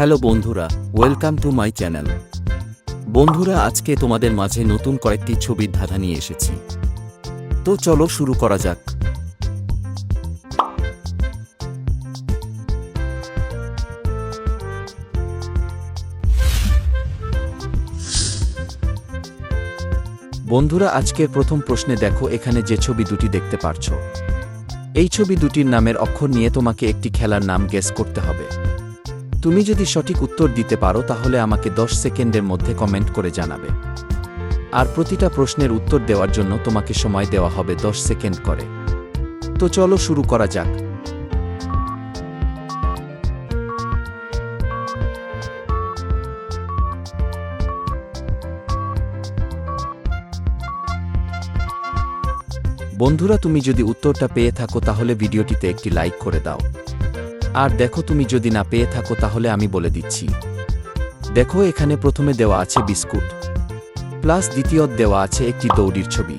Hello বন্ধুরা welcome to my channel বন্ধুরা, আজকে তোমাদের মাঝে নতুন কয়েকটি ছবির ধাঁধা নিয়ে এসেছি। তো চলো শুরু করা যাক। বন্ধুরা আজকের প্রথম প্রশ্নে দেখো এখানে যে ছবি দুটি দেখতে পারছ। এই ছবি দুটির নামের অক্ষর নিয়ে তোমাকে একটি খেলার নাম গেস করতে হবে। তুমি যদি সঠিক উত্তর দিতে পারো, তাহলে আমাকে 10 সেকেন্ডের মধ্যে কমেন্ট করে জানাবে। আর প্রতিটা প্রশ্নের উত্তর দেওয়ার জন্য তোমাকে সময় দেওয়া হবে 10 সেকেন্ড করে। তো চলো শুরু করা যাক। বন্ধুরা, তুমি যদি উত্তরটা পেয়ে থাকো, তাহলে ভিডিওটিতে একটি লাইক করে দাও। আর দেখো তুমি যদি না পেয়ে থাকো তাহলে আমি বলে দিচ্ছি। দেখো এখানে প্রথমে দেওয়া আছে বিস্কুট। প্লাস দ্বিতীয়ত দেওয়া আছে একটি দৌড়ির ছবি।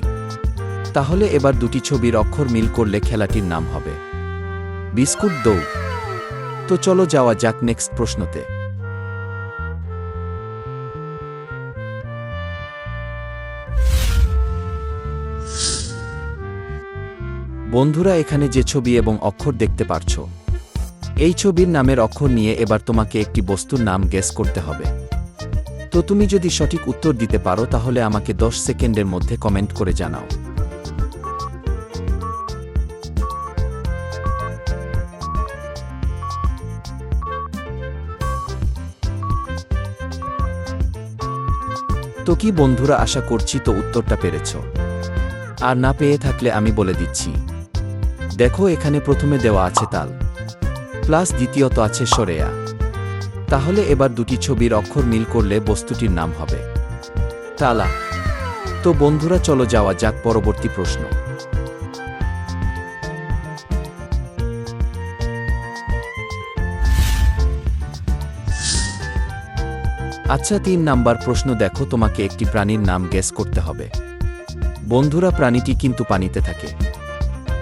তাহলে এবার দুটি ছবির অক্ষর মিল করলে খেলাটির নাম হবে। বিস্কুট দৌড়। তো চলো যাওয়া যাক নেক্সট প্রশ্নতে। বন্ধুরা এখানে যে ছবি এবং অক্ষর দেখতে পারছ এই ছবির নামের অক্ষর নিয়ে এবার তোমাকে একটি বস্তুর নাম গেস করতে হবে। তো তুমি যদি সঠিক উত্তর দিতে পারো, তাহলে আমাকে 10 সেকেন্ডের মধ্যে কমেন্ট করে জানাও। তো কি বন্ধুরা, আশা করছি তো উত্তরটা পেরেছ। আর না পেয়ে থাকলে আমি বলে দিচ্ছি। দেখো, এখানে প্রথমে দেওয়া আছে তাল। প্লাস দ্বিতীয়ত আছে সরেয়া। তাহলে এবার দুটি ছবির অক্ষর মিল করলে বস্তুটির নাম হবে। তালা। তো বন্ধুরা, চলো যাওয়া যাক পরবর্তী প্রশ্ন। আচ্ছা তিন নাম্বার প্রশ্ন দেখো, তোমাকে একটি প্রাণীর নাম গেস করতে হবে। বন্ধুরা, প্রাণীটি কিন্তু পানিতে থাকে।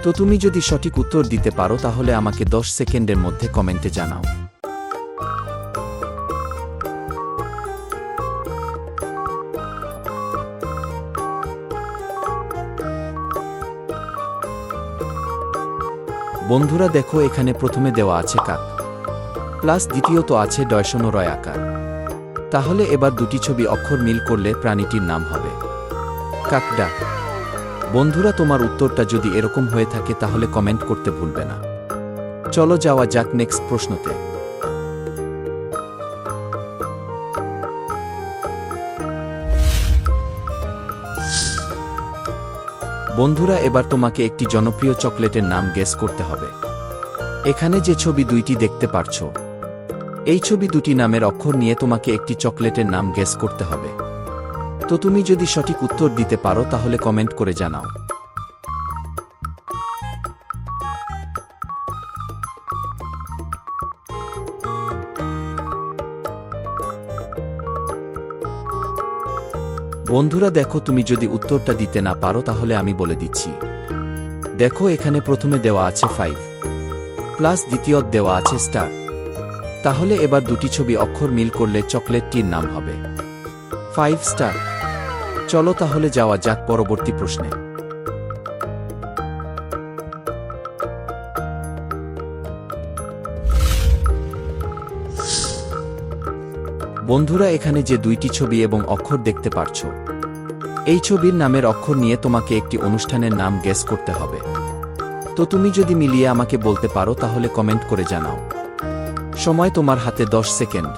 তো তুমি যদি সঠিক উত্তর দিতে পারো, তাহলে আমাকে 10 সেকেন্ডের মধ্যে কমেন্টে জানাও। বন্ধুরা দেখো, এখানে প্রথমে দেওয়া আছে কাক। প্লাস দ্বিতীয়ত আছে ডয়সন রয় আকার। তাহলে এবার দুটি ছবি অক্ষর মিল করলে প্রাণীটির নাম হবে। কাকডা। বন্ধুরা, তোমার উত্তরটা যদি এরকম হয়ে থাকে, তাহলে কমেন্ট করতে ভুলবে না। চলো যাওয়া যাক নেক্সট প্রশ্নতে। বন্ধুরা, এবার তোমাকে একটি জনপ্রিয় চকলেটের নাম গেস করতে হবে। এখানে যে ছবি দুইটি দেখতে পারছ, এই ছবি দুটি নামের অক্ষর নিয়ে তোমাকে একটি চকলেটের নাম গেস করতে হবে। তো তুমি যদি সঠিক উত্তর দিতে পারো, তাহলে কমেন্ট করে জানাও। বন্ধুরা, দেখো, তুমি যদি উত্তরটা দিতে না পারো, তাহলে আমি বলে দিচ্ছি। দেখো, এখানে প্রথমে দেওয়া আছে ফাইভ প্লাস দ্বিতীয়ত দেওয়া আছে স্টার তাহলে এবার দুটি ছবি অক্ষর মিল করলে চকলেটটির নাম হবে। Five star. চলো তাহলে যাওয়া যাক পরবর্তী প্রশ্নে। বন্ধুরা, এখানে যে দুইটি ছবি এবং অক্ষর দেখতে পারছ, এই ছবির নামের অক্ষর নিয়ে তোমাকে একটি অনুষ্ঠানের নাম গেস করতে হবে। তো তুমি যদি মিলিয়ে আমাকে বলতে পারো, তাহলে কমেন্ট করে জানাও। সময় তোমার হাতে 10 সেকেন্ড।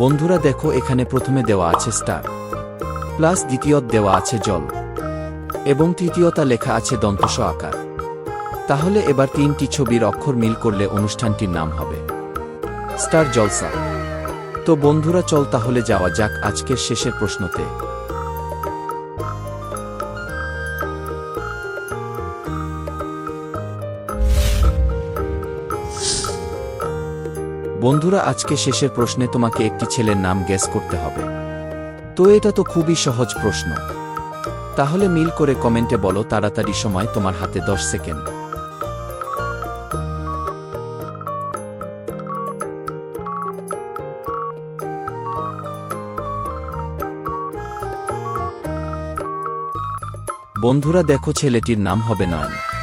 বন্ধুরা দেখো, এখানে প্রথমে দেওয়া আছে স্টার প্লাস দ্বিতীয়ত দেওয়া আছে জল, এবং তৃতীয়তা লেখা আছে দন্তস আকার। তাহলে এবার তিনটি ছবির অক্ষর মিল করলে অনুষ্ঠানটির নাম হবে স্টার জলসা। তো বন্ধুরা চল তাহলে যাওয়া যাক আজকের শেষের প্রশ্নতে। বন্ধুরা, আজকে শেষের প্রশ্নে তোমাকে একটি ছেলের নাম গেস করতে হবে। তো এটা তো খুবই সহজ প্রশ্ন। তাহলে মিল করে কমেন্টে বলো তাড়াতাড়ি সময় তোমার হাতে দশ সেকেন্ড। বন্ধুরা, দেখো ছেলেটির নাম হবে নয়ন।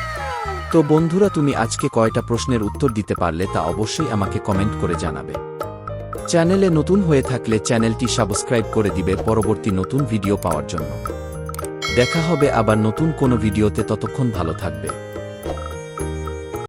তো বন্ধুরা, তুমি আজকে কয়টা প্রশ্নের উত্তর দিতে পারলে তা অবশ্যই আমাকে কমেন্ট করে জানাবে। চ্যানেলে নতুন হয়ে থাকলে চ্যানেলটি সাবস্ক্রাইব করে দিবে পরবর্তী নতুন ভিডিও পাওয়ার জন্য। দেখা হবে আবার নতুন কোনো ভিডিওতে, ততক্ষণ ভালো থাকবে।